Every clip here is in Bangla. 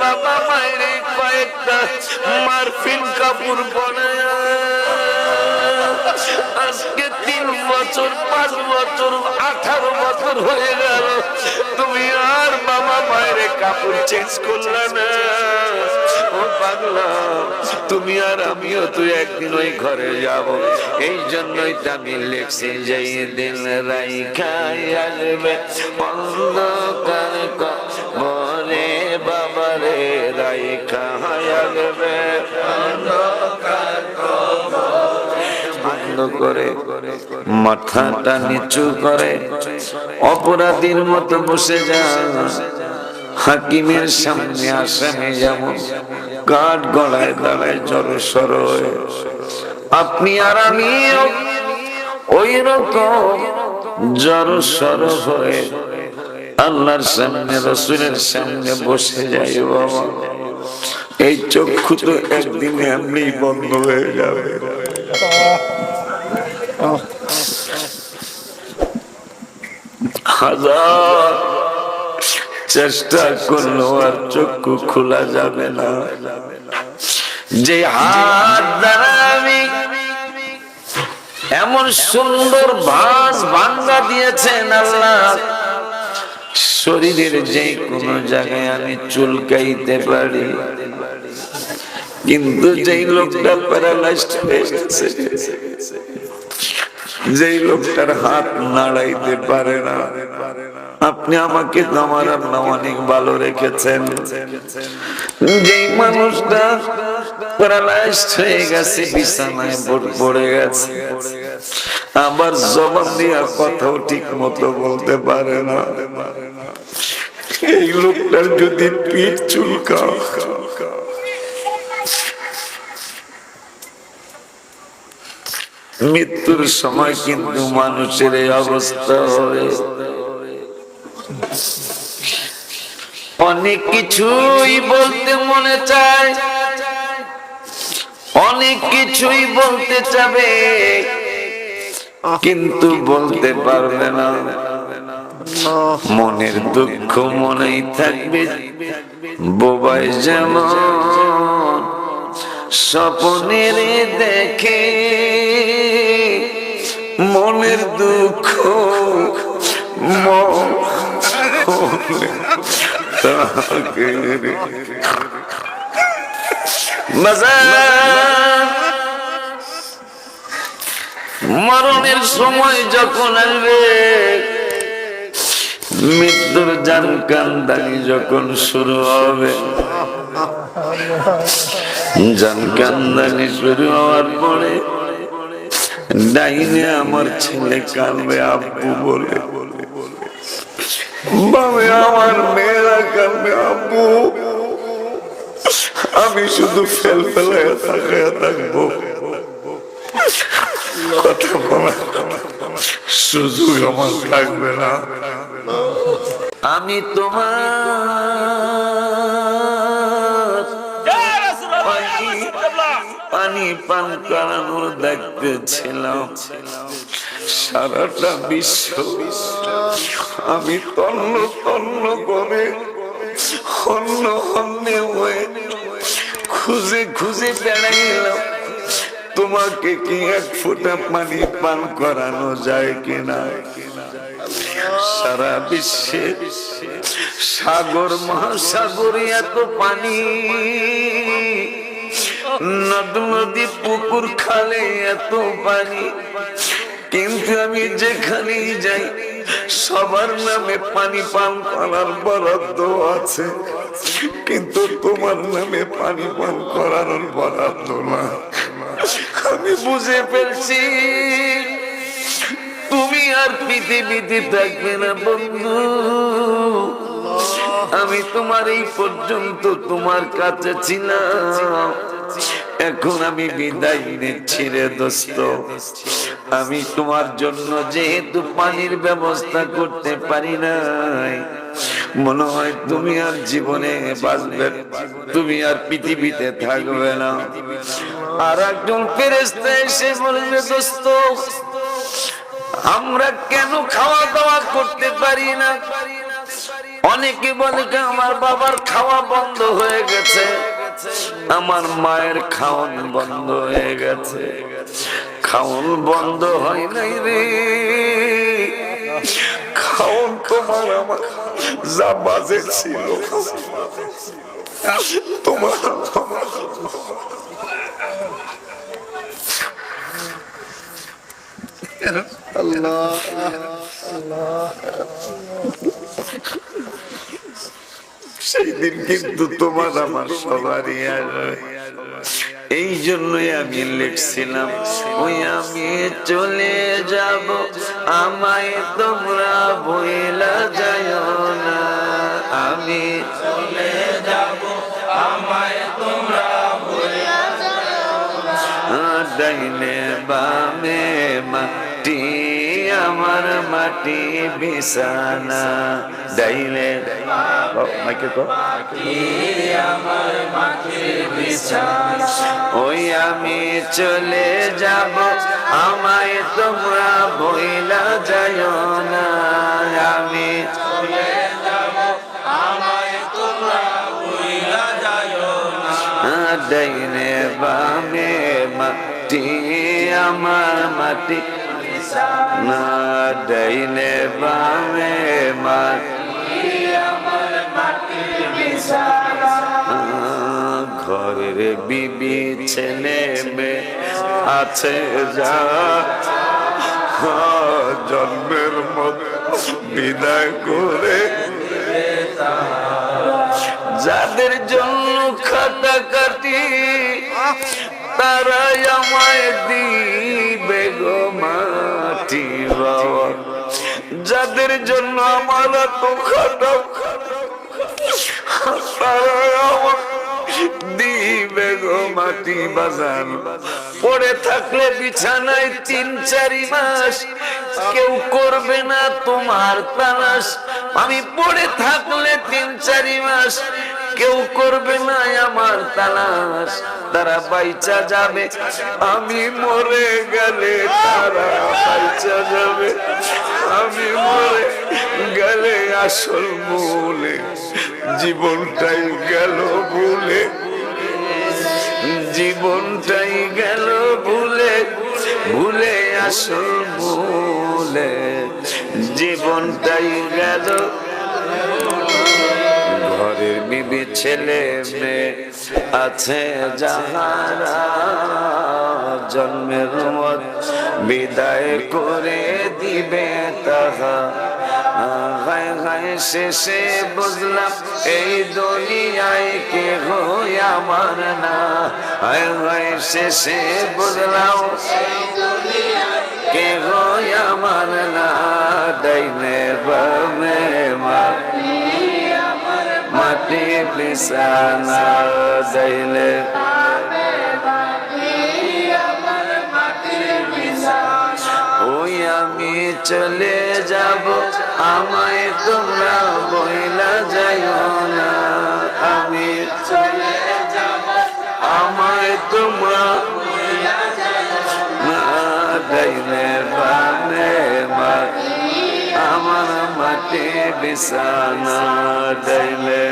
বাবা মায়ের কয়েকটা মারফিন কাপড় বানায় আজকে তিন বছর, পাঁচ বছর, আঠারো বছর হয়ে গেল। তুমি আর বাবা মায়ের কাপড় চেঞ্জ করলে না। তুমি আর আমিও তো একদিন ওই ঘরে যাব। এই জন্যই তো আমি লেখছি যে দিন রাই খাই আসবে। অন্ধকার মাথাটা নিচু করে, অপরাধীর মতো বসে যা। হাকিমের সামনে আসামে যেমন কাঠ গলায় দাঁড়ায় জড় সর। আপনি আর আমি ওই রকম জড় সর হয়ে আল্লাহর সামনে, রসুলের সামনে বসে যাই বাবা। এই চক্ষু তো একদিন এমনি বন্ধ হয়ে যাবে। হাজার চেষ্টা করল আর চক্ষু খোলা যাবে না। যে হাত দ্বারা আমি এমন সুন্দর ভাস ভাঙ্গা দিয়েছেন আল্লাহ শরীরের যে কোনো জায়গায় আমি চুলকাইতে পারি। কিন্তু যেই লোকটা প্যারালাইজড হয়ে গেছে যেই লোকটার হাত নাড়াইতে পারে না, আপনি আমাকে আমার আল্লাহ অনেক ভালো রেখেছেন। যেই মানুষটা প্যারালাইজড হয়ে গেছে, বিছানায় পড়ে গেছে, আবার জবান দিয়া কথাও ঠিক মতো বলতে পারে না। এই লোকটার যদি পিঠ চুলকা মৃত্যুর সময় কিন্তু মানুষের এই অবস্থা হয় অনেক কিছুই বলতে মনে চায়। অনেক কিছুই বলতে চাবে, কিন্তু বলতে পারবে না। মনের দুঃখ মনেই থাকবে। বোবাই যেমন স্বপনের দেখে মনের দুঃখ। মরণের সময় যখন আসবে, মৃত্যুর জান কান্দানি যখন শুরু হবে জান কান্দানি শুরু হওয়ার পরে ডাইনে আমার ছেলে কানবে আব্বু বলে। বাবে আমার মেয়েরা কানবে আব্বু। আমি শুধু ফেল ফেলায় তাকায় থাকব। কথা বলা সুযোগ আমার থাকবে না। আমি তোমার পানি পান করানোর দেখতে ছিলাম। সারাটা বিশ্ব, আমি তন্ন তন্ন করে হন্য হন্যে হয়ে খুঁজে খুঁজে বেড়াইলাম। তোমাকে কি এক ফোঁটা পানি পান করানো যায় কিনা? সারা বিশ্বে সাগর, মহাসাগরে এত পানি। নদ নদী পুকুর খালে এত পানি। কিন্তু আমি যেখানেই যাই, সবার নামে পানি পান করার বরাদ্দ আছে। কিন্তু তোমার নামে পানি পান করার বরাদ্দ না। আমি বুঝে ফেলছি, তুমি আর পৃথিবীতে থাকবে না বন্ধু। আমি তোমার এই পর্যন্ত তোমার কাছে ছিলাম। এখন আমি বিদায় নিচ্ছি রে দোস্ত। আমি তোমার জন্য যেহেতু পানির ব্যবস্থা করতে পারি নাই, মনে হয় তুমি আর জীবনে বাঁচবে তুমি আর পৃথিবীতে থাকবে না। আর একজন ফেরেস্তা এসে বলবে, দোস্ত, আমরা কেন খাওয়া দাওয়া করতে পারি না? অনেকে বলে আমার বাবার খাওয়া বন্ধ হয়ে গেছে। আমার মায়ের খাওয়ান বন্ধ হয়ে গেছে। খাওয়ান বন্ধ হয় নাই রে। খাওয়ান তোমার আমার যা বাজে ছিল। তোমার সেই দিন কিন্তু তোমার আমার সবারই আসবে এই জন্যই আমি লিখছিলাম, ওই আমি চলে যাব, আমায় তোমরা বইলা যায় না। আমি চলে যাব, আমায় তোমরা বইলা যায় ডাইনে বামে মাটি আমার মাটি বিছানা। ও, মাইকে তো ওই আমি চলে যাব আমায় তোমরা বইলা যায় না। আমি ডাইনে বামে মাটি আমার মাটি না ডাইনে বামে মাটি ঘরের বিবি ছেলে আছে যা জন্মের মত বিদায় করে যাদের জন্য খাটা কাটি তারাই আমায় দিবে গো মাটি যাদের জন্য আমার দিবে গো মাটি পড়ে থাকলে বিছানায় তিন চারি মাস, কেউ করবে না তোমার তালাশ। আমি পড়ে থাকলে তিন চারি মাস কেউ করবে না আমার তালাশ। তারা বাইচা যাবে, আমি মরে গেলে তারা বাইচা যাবে। আমি মরে গেলে আসল মূলে, জীবনটাই গেল ভুলে। জীবনটাই গেল ভুলে ভুলে আসল ভুলে জীবনটাই গেল বিবি ছেলে মেয়ে আছে যাহারা জন্মের মত বিদায় করে দিবে তাহা। শেষে বুঝলাম এই দুনিয়ায় কে হই আমার না। হায় শেষে বুঝলাম কে হই আমার না। ডাইনে বামে মা ওই আমি চলে যাব আমায় তোমরা বইলা যাইও না আমি চলে যাব আমায় তোমরা না দাইলে বানে মা আমার মাটি বিছানা দাইলে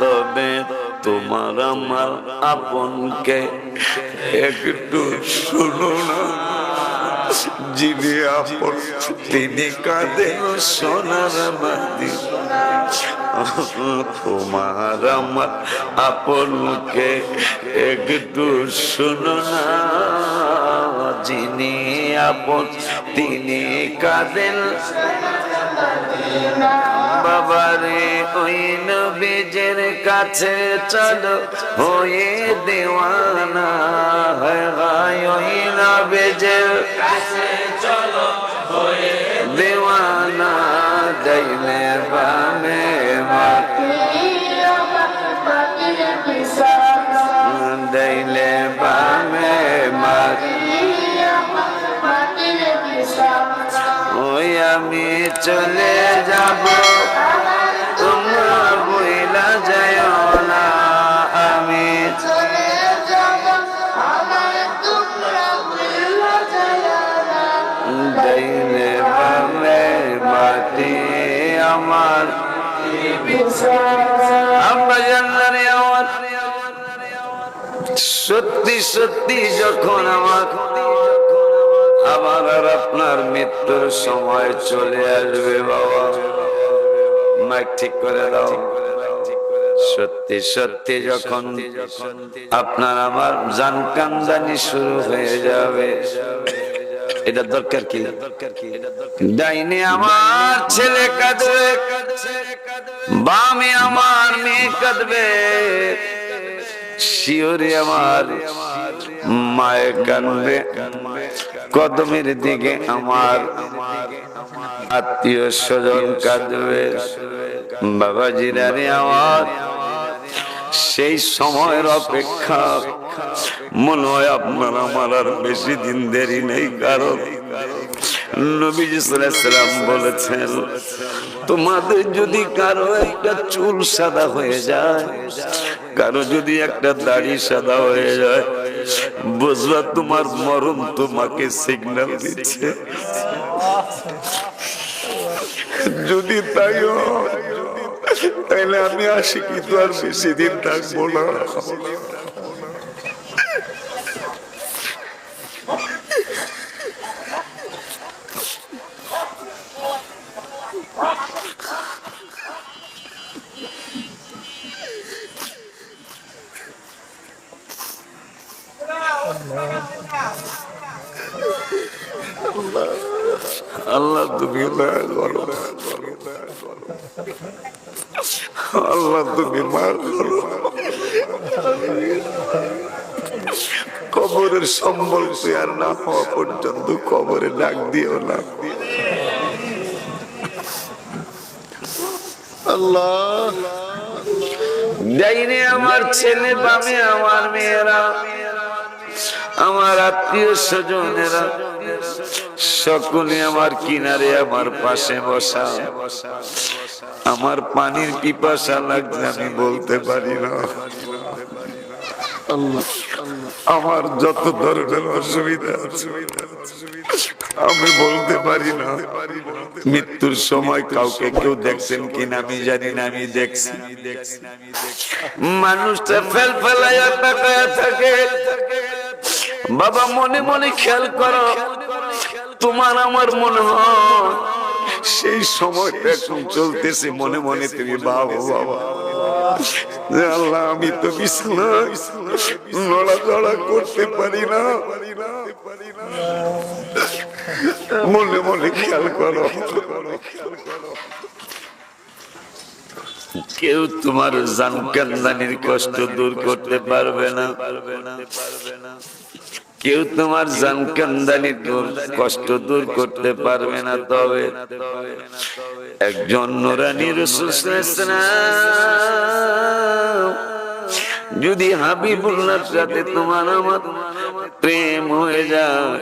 তবে তোমার আমার আপনকে একটু শুনো না যিনি আপন তিনি কাঁদেন সোনার মাটি তোমার আমার আপনকে একটু শুনো না। যিনি আপন, তিনি কাঁদেন। বাবারে, ওই নবীজের কাছে চলো হয়ে দেওয়ানা হয় ওই নবীজের কাছে চলো হয়ে দেওয়ানা। দাইলে বামে মা ওই আমি চলে যাব তোমরা বইলা যায় না আমি ডাইনে বামে মাটি আমার। আব্বা জানলারে আমার সত্যি সত্যি যখন আমার আবার আর আপনার মৃত্যুর সময় চলে আসবে বাবা। মাইক ঠিক করে দাও। সত্যি সত্যি যখন আপনার আমার জান কান্দানি শুরু হয়ে যাবে। এটা দরকার কি? ডাইনে আমার ছেলে কাঁদবে, বামে আমার মেয়ে কাঁদবে, শিওরে আমার মায়ে কাঁদবে, কদমের দিকে আমার আত্মীয় স্বজন কাঁদবে, বাবাজিরা রে আমার, সেই সময়ের অপেক্ষা মনে হয় আপনার আমার আর বেশি দিন দেরি নেই, কারণ নবীজি বলেছেন, তোমাদের যদি কারও একটা চুল সাদা হয়ে যায়, কারও যদি একটা দাড়ি সাদা হয়ে যায় বুঝবা তোমার মরণ তোমাকে সিগন্যাল দিচ্ছে। যদি তাই তাহলে আমি আসি কিন্তু আর বেশি দিন থাকব না। আল্লাহ, তুমি মা করো আল্লাহ, তুমি করো কবরের সম্বল আর না হওয়া পর্যন্ত কবরে ডাক দিও না। আল্লাহ। আমার ছেলে, বামে আমার মেয়েরা। আমার আত্মীয় স্বজনেরা, সকলে আমার কিনারে আমার পাশে বসা। আমার পানির পিপাসা লাগছে, আমি বলতে পারি না। আমার যত ধরনের অসুবিধা আমি বলতে পারি না। মৃত্যুর সময় কাউকে কেউ দেখছেন কিনা, আমি জানি না, আমি দেখছি। মানুষটা ফেল ফেলাইয়া থাকে। বাবা, মনে মনে খেয়াল করো, তোমার আমার মনে হয় সেই সময়টা এখন চলতেছে, মনে মনে তুমি বাবা বাবা। আল্লাহ, আমি তো নড়াচড়া করতে পারি না। মনে মনে খেয়াল করো। কেউ তোমার জান কান্দানির কষ্ট দূর করতে পারবে না পারবে না পারবে না। কেউ তোমার জান কান্দানি দূর, কষ্ট দূর করতে পারবে না তবে। একজন নুরানি যদি হাবিবুল্লাহর সাথে তোমার আমার প্রেম হয়ে যায়,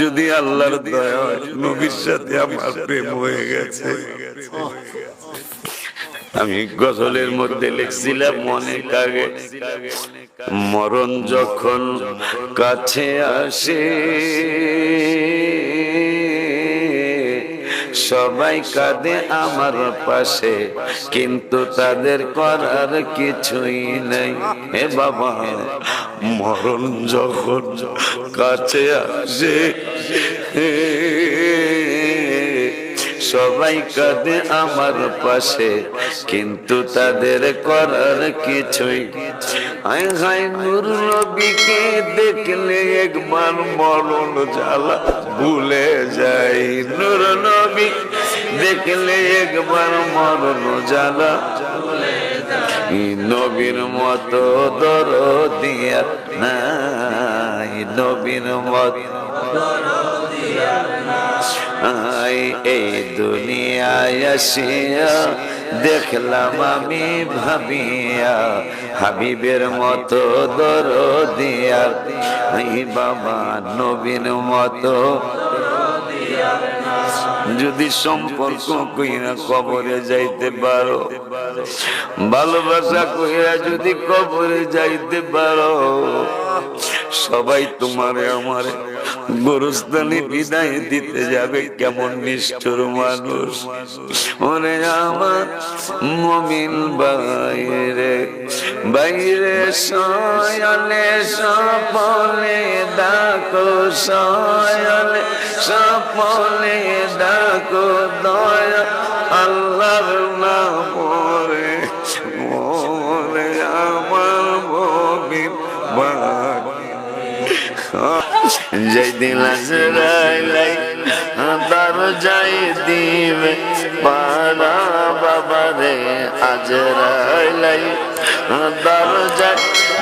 যদি আল্লাহর দয়া নবীর সাথে আমার প্রেম হয়ে গেছে। আমি গজলের মধ্যে লিখছিলাম মনে কাগে মরণ যখন কাছে আসে, সবাই কাঁদে আমার পাশে, কিন্তু তাদের করার কিছুই নেই। হে বাবা, মরণ যখন কাছে আসে সবাই কাঁদে আমার পাশে, কিন্তু তাদের করার কিছুই। নবীকে দেখলে একবার মরণ জ্বালা ভুলে যাই নূর নবী দেখলে একবার মরণ জ্বালা নবীর মতো দর দিয়া নাই, নবীর মতো এই দুনিয়ায় আসিয়া দেখলাম আমি ভাবিয়া, হাবিবের মতো দর দিয়া বাবা নবীন মতো যদি সম্পর্ক কইরা কবরে যাইতে পারো, ভালোবাসা কইরা যদি কবরে যাইতে পারো সবাই তোমারে আমারে গোরস্থানে বিদায় দিতে যাবে, কেমন নিষ্ঠুর মানুষ। ওরে আমার মমিন বাইরে বাইরে সয়ালে সপলে ডাকো, সয়ালে সপলে ডাকো দয়া, আল্লাহর নাম রে যেই আজরাইলাই তার যাই দিবে পারা বাবা রে আজরাইলাই তার যাই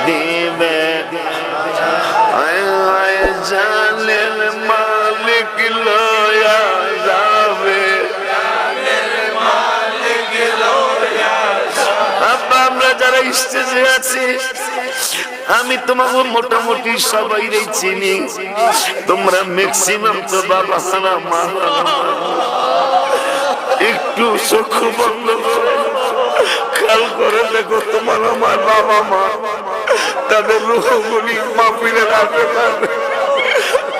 দিবে আছি আমি তোমাকে মোটামুটি সবাই চিনি। তোমরা ম্যাক্সিমাম তো বাবা হারা মা। একটু চক্ষু বন্ধ করো খেয়াল করে দেখো তোমার আমার বাবা মা। তাদের রুহগুলি মাপিলে রাখবে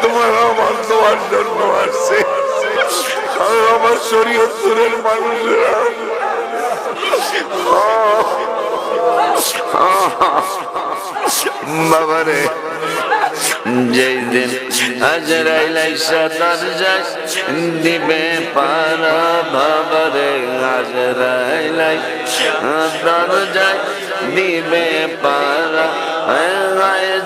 তোমার আমার তোমার জন্য আসছে। আমার শরীয়তুরের মানুষরা। বাবারে। যেই দিন আজরাইলাই সাতার যায় দিবে পারা বাবারে আজরাইলাই তার যায় দিবে পারা।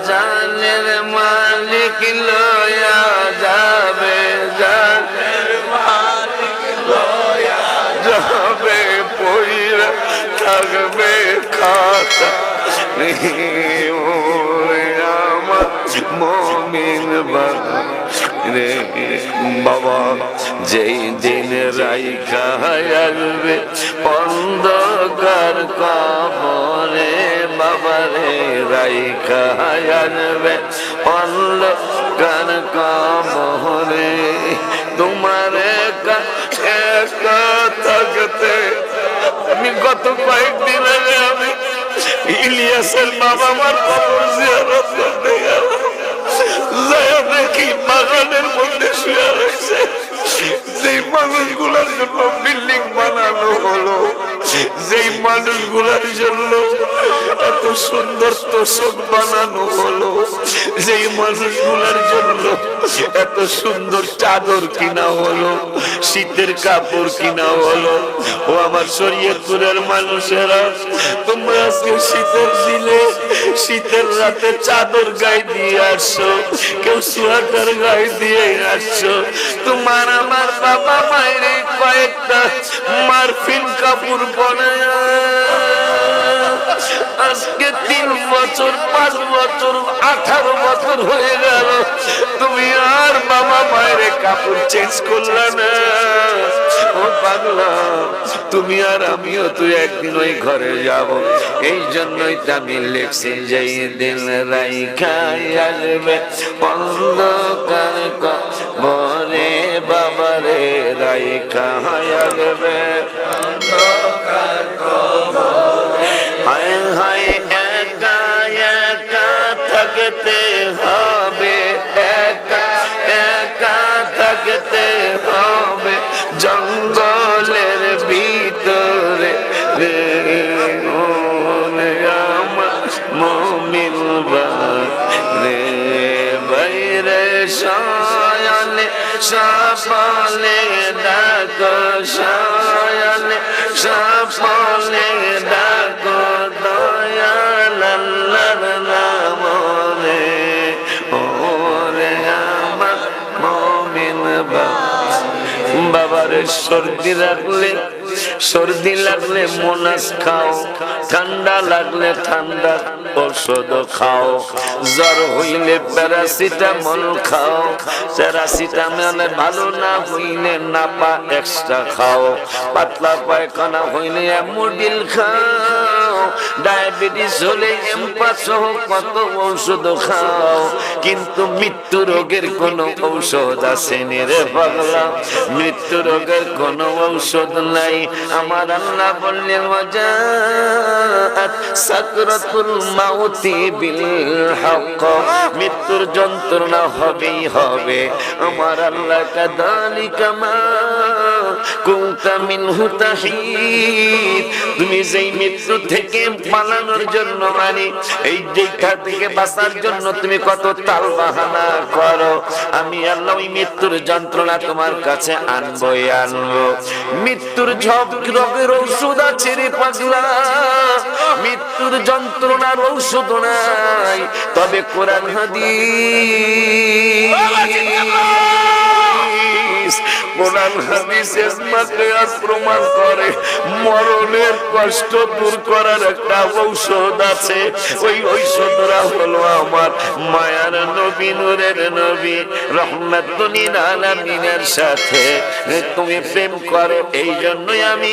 জানের মালিক লয়া যাবে, জানের মালিক লয়া যাবে, পইরা থাকবে খাতা। বাবা রে বাবা যেই দিন রাইখা আসবে অন্ধকার কবরে বাবা রে রাইখা আসবে অন্ধকার কবরে তোমার কাছে থাকতে আমি গত কয়েকদিন আমি ইলিয়াসের বাবা মার কবর জিয়ারত করতে গেল। যাইয়া দেখি বাগানের মধ্যে শুয়ে রয়েছে। যেই মানুষগুলোর জন্য বিল্ডিং বানানো হলো, যেই মানুষগুলোর জন্য এত সুন্দর তোষক বানানো হলো। যেই মানুষগুলোর জন্য এত সুন্দর চাদর কিনা হলো, শীতের কাপড় কিনা হলো। ও আমার শরীয়তপুরের মানুষেরা, তোমরা আজকে শীতের দিলে শীতের রাতে চাদর গায়ে দিয়ে আসছো, কেউ সোয়াটার গায়ে দিয়ে আসছো। তোমার আমার বাবা মায়ের কয়েকটা মারফিন কাপড় বনে আজকে তিন বছর, পাঁচ বছর, আঠারো বছর হয়ে গেল। তুমি আর বাবা মায়ের কাপড় চেঞ্জ করলে না। ও পাগলা, তুমি আর আমিও তুই একদিন ওই ঘরে যাব। এই জন্যই তো আমি লেখছি যে দিন রাই খাই আসবে। অন্ধকার বরে বাবারে রাই খাই আসবে। হায় হায় একা একা থাকতে হবে, একা একা থাকতে হবে। জঙ্গলের ভিতরে সয়ালে সপলে ডাকো সয়ালে সপলে ডাকো বাবার সর্দি রাখলে সর্দি লাগলে মোনাস খাও, ঠান্ডা লাগলে ঠান্ডা ঔষধ খাও। জ্বর হইলে প্যারাসিটামল খাও, প্যারাসিটামলে ভালো না হইলে নাপা এক্সট্রা খাও। পাতলা পায়খানা হইলে মুডিল খাও। ডায়াবেটিস হলে এম্পাস সহ কত ঔষধ খাও, কিন্তু মৃত্যু রোগের কোন ঔষধ আছে রে পাগলা। মৃত্যু রোগের কোন ঔষধ নাই। আমার আল্লাহ বললেন ওয়াজাআত সাকরাতুল মাউতি বিল হক। মৃত্যুর যন্ত্রণা হবেই হবে। আমার আল্লাহ কাদালিকা মা কুনতা মিনহু তাহিদ। তুমি যেই মৃত্যু থেকে পালানোর জন্য মানে। এই যেটা থেকে বাঁচার জন্য তুমি কত তাল বাহানা করো। আমি আল্লাহ ওই মৃত্যুর যন্ত্রণা তোমার কাছে আনবই, আনব। মৃত্যুর ঝপ রোগের ঔষধ আছে রে পাগলা। মৃত্যুর যন্ত্রণার ঔষধ নাই, তবে কোরআন হাদিস। কোরআন হাদিসের মাকে প্রমাণ করে, মরণের কষ্ট দূর করার একটা ঔষধ আছে। ওই ঔষধরা হলো আমার মায়ার নবী, নূরের নবী আলামিনের সাথে। তুমি প্রেম করো এই জন্যই আমি